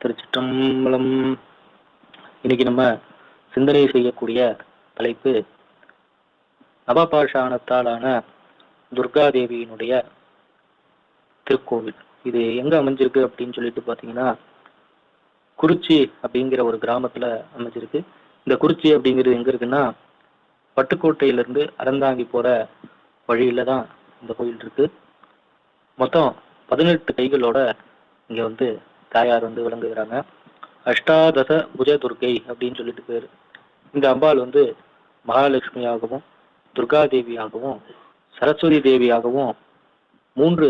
திருச்சிற்றம்பலம். இன்னைக்கு நம்ம சிந்தனை செய்யக்கூடிய தலைப்பு நவபாஷாணத்தாலான துர்காதேவியினுடைய திருக்கோவில். இது எங்க அமைஞ்சிருக்கு அப்படின்னு சொல்லிட்டு பாத்தீங்கன்னா குறிச்சி அப்படிங்கிற ஒரு கிராமத்துல அமைஞ்சிருக்கு. இந்த குறிச்சி அப்படிங்கிறது எங்க இருக்குன்னா பட்டுக்கோட்டையில இருந்து அறந்தாங்கி போற வழியில தான் இந்த கோயில் இருக்கு. மொத்தம் பதினெட்டு கைகளோட இங்க வந்து தாயார் வந்து விளங்குகிறாங்க. அஷ்டாதச புஜ துர்கை அப்படின்னு சொல்லிட்டு பேரு. இந்த அம்பாள் வந்து மகாலட்சுமியாகவும் துர்கா தேவியாகவும் சரஸ்வதி தேவியாகவும் மூன்று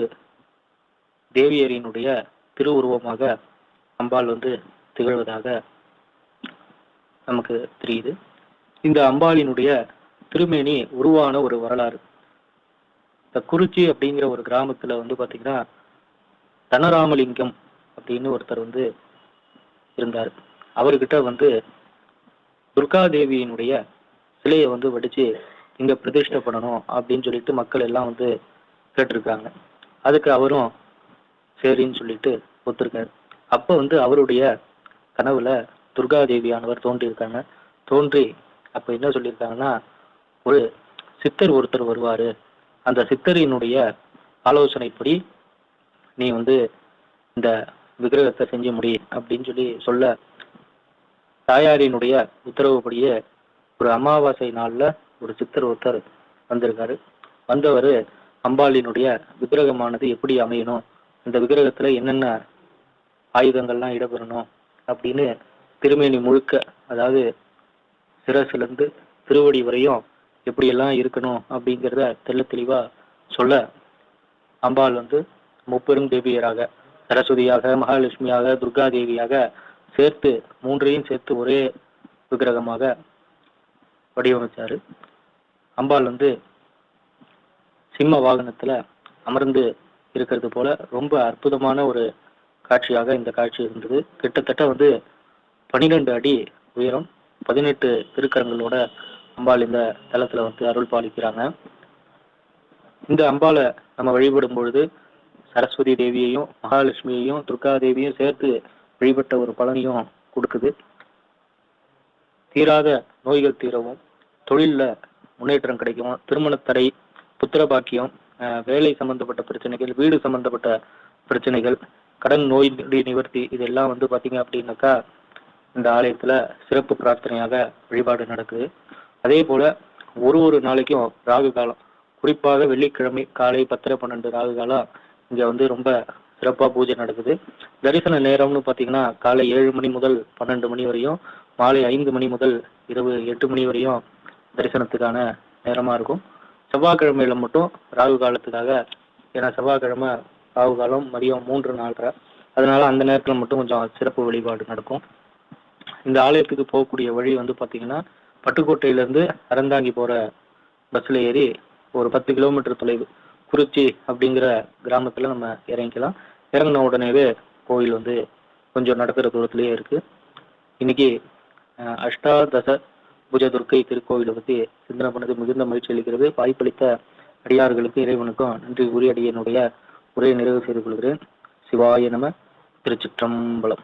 தேவியரினுடைய திருவுருவமாக அம்பாள் வந்து திகழ்வதாக நமக்கு தெரியுது. இந்த அம்பாளினுடைய திருமேனி உருவான ஒரு வரலாறு. இந்த குறிச்சி அப்படிங்கிற ஒரு கிராமத்துல வந்து பாத்தீங்கன்னா தனராமலிங்கம் அப்படின்னு ஒருத்தர் வந்து இருந்தார். அவர்கிட்ட வந்து துர்காதேவியினுடைய சிலையை வந்து வடிச்சு இங்க பிரதிஷ்டை பண்ணணும் அப்படின்னு சொல்லிட்டு மக்கள் எல்லாம் வந்து கேட்டிருக்காங்க. அதுக்கு அவரும் சரின்னு சொல்லிட்டு ஒத்துருக்காரு. அப்ப வந்து அவருடைய கனவுல துர்காதேவியானவர் தோன்றியிருக்காங்க தோன்றி அப்ப என்ன சொல்லியிருக்காங்கன்னா ஒரு சித்தர் ஒருத்தர் வருவாரு. அந்த சித்தரினுடைய ஆலோசனைப்படி நீ வந்து இந்த விக்கிரகத்தை செஞ்சு முடி அப்படின்னு சொல்லி சொல்ல தாயாரினுடைய உத்தரவுப்படியே ஒரு அமாவாசை நாளில் ஒரு சித்தர் ஒருத்தர் வந்திருக்காரு. வந்தவர் அம்பாளினுடைய விக்கிரகமானது எப்படி அமையணும்? இந்த விக்கிரகத்தில் என்னென்ன ஆயுதங்கள்லாம் இடம்பெறணும்? அப்படின்னு திருமேனி முழுக்க அதாவது சிரசிலிருந்து திருவடி வரையும் எப்படியெல்லாம் இருக்கணும் அப்படிங்கிறத தெள்ள தெளிவாக சொல்ல அம்பாள் வந்து முப்பெரும் தேவியராக சரஸ்வதியாக மகாலட்சுமியாக துர்கா தேவியாக சேர்த்து மூன்றையும் சேர்த்து ஒரே விக்கிரகமாக வடிவமைச்சாரு. அம்பாள் வந்து சிம்ம வாகனத்துல அமர்ந்து இருக்கிறது போல ரொம்ப அற்புதமான ஒரு காட்சியாக இந்த காட்சி இருந்தது. கிட்டத்தட்ட வந்து பனிரெண்டு அடி உயரம் பதினெட்டு திருக்கரங்களோட அம்பாள் இந்த தலத்துல வந்து அருள் பாலிக்கிறாங்க. இந்த அம்பாளை நம்ம வழிபடும் பொழுது சரஸ்வதி தேவியையும் மகாலட்சுமியையும் துர்கா தேவியும் சேர்த்து வழிபட்ட ஒரு பலனையும் கொடுக்குது. தீராத நோய்கள் தீரவும் தொழில்ல முன்னேற்றம் கிடைக்கும் திருமணத்தடை புத்திர பாக்கியம் வேலை சம்பந்தப்பட்ட பிரச்சனைகள் வீடு சம்பந்தப்பட்ட பிரச்சனைகள் கடன் நோய் நிவர்த்தி இதெல்லாம் வந்து பாத்தீங்க அப்படின்னாக்கா இந்த ஆலயத்துல சிறப்பு பிரார்த்தனையாக வழிபாடு நடக்குது. அதே போல ஒரு ஒரு நாளைக்கும் ராகு காலம் குறிப்பாக வெள்ளிக்கிழமை காலை பத்தரை பன்னெண்டு ராகு காலம் இங்க வந்து ரொம்ப சிறப்பா பூஜை நடக்குது. தரிசன நேரம்னு பாத்தீங்கன்னா காலை ஏழு மணி முதல் பன்னெண்டு மணி வரையும் மாலை ஐந்து மணி முதல் இரவு எட்டு மணி வரையும் தரிசனத்துக்கான நேரமா இருக்கும். செவ்வாய்க்கிழமையில மட்டும் ராகு காலத்துக்காக ஏன்னா செவ்வாய்க்கிழமை ராகு காலம் மதியம் மூன்று நாலரை. அதனால அந்த நேரத்துல மட்டும் கொஞ்சம் சிறப்பு வழிபாடு நடக்கும். இந்த ஆலயத்துக்கு போகக்கூடிய வழி வந்து பாத்தீங்கன்னா பட்டுக்கோட்டையில இருந்து அறந்தாங்கி போற பஸ்ல ஏறி ஒரு பத்து கிலோமீட்டர் தொலைவு குறிச்சி அப்படிங்கிற கிராமத்தில் நம்ம இறங்கிக்கலாம். இறங்கின உடனேவே கோயில் வந்து கொஞ்சம் நடக்கிற தூரத்திலேயே இருக்குது இன்னைக்கு அஷ்டாதச புஜ துர்க்கை திருக்கோவிலை பற்றி சிந்தனை பண்ணது மிகுந்த மகிழ்ச்சி அளிக்கிறது. வாய்ப்பளித்த அடியார்களுக்கு இறைவனுக்கும் நன்றி கூறி அடியனுடைய உரையை நிறைவு செய்து கொள்கிறேன். சிவாய நம திருச்சிற்றம்பலம்.